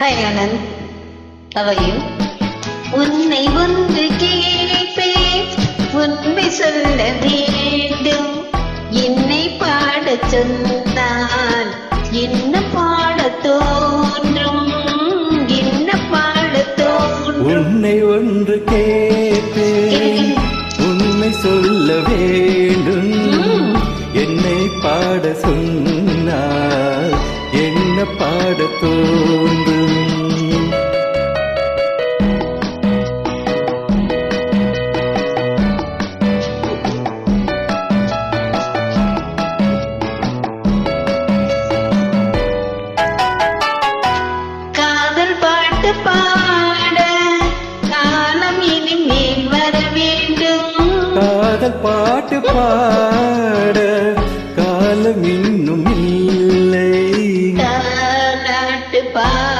How are you? உன்னை ஒன்று கேட்பேன் உண்மை சொல்ல வேண்டும். என்னை பாடச் சொன்னால் என்ன பாடத் தோன்றும் என்ன பாடத் தோன்றும். உன்னை ஒன்று கேட்பேன் உண்மை சொல்ல வேண்டும். என்னை பாட சொன்னால் என்ன பாட தோன்றும் பாட்டு பாட காலம் இனிமேல் வர வேண்டும். காதல் பாட்டு பாட காலம் இன்னும் இல்லை. தாலாட்டு பாட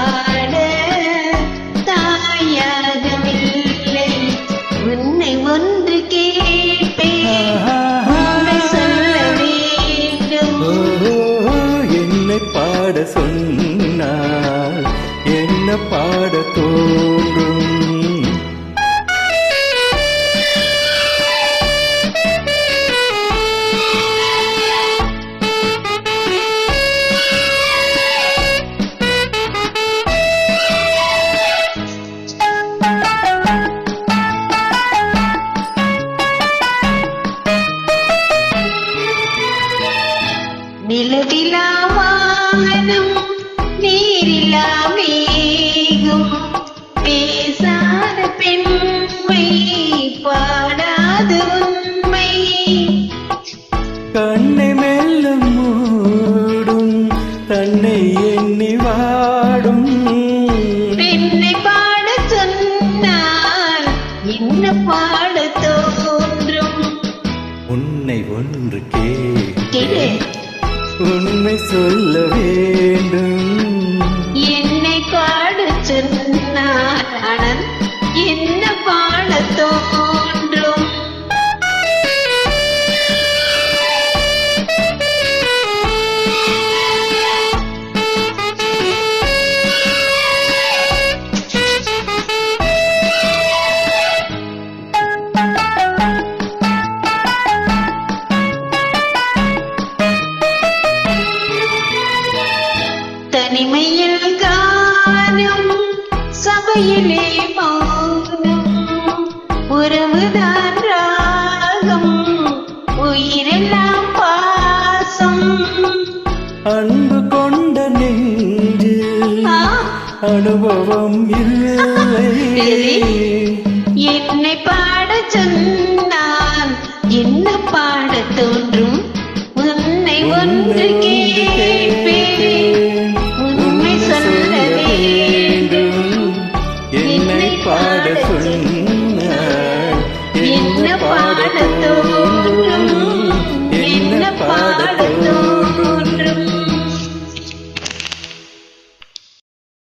பாடாத உண்மை கண்ணை மெல்ல மூடும் தன்னை எண்ணி வாடும். பெண்ணை பாட சொன்னால் என்ன பாட தோன்றும்? உன்னை ஒன்று உண்மை சொல்ல வேண்டும். தனிமையில் காலம் சபையிலே மௌனம் உறவுதான் ராகம் உயிரெல்லாம் பாசம். அன்பு கொண்ட நெஞ்சு அனுபவம் இல்லை. என்னை பாட சொன்னான் என்ன பாட தோன்றும்? உன்னை ஒன்று கே 可的村。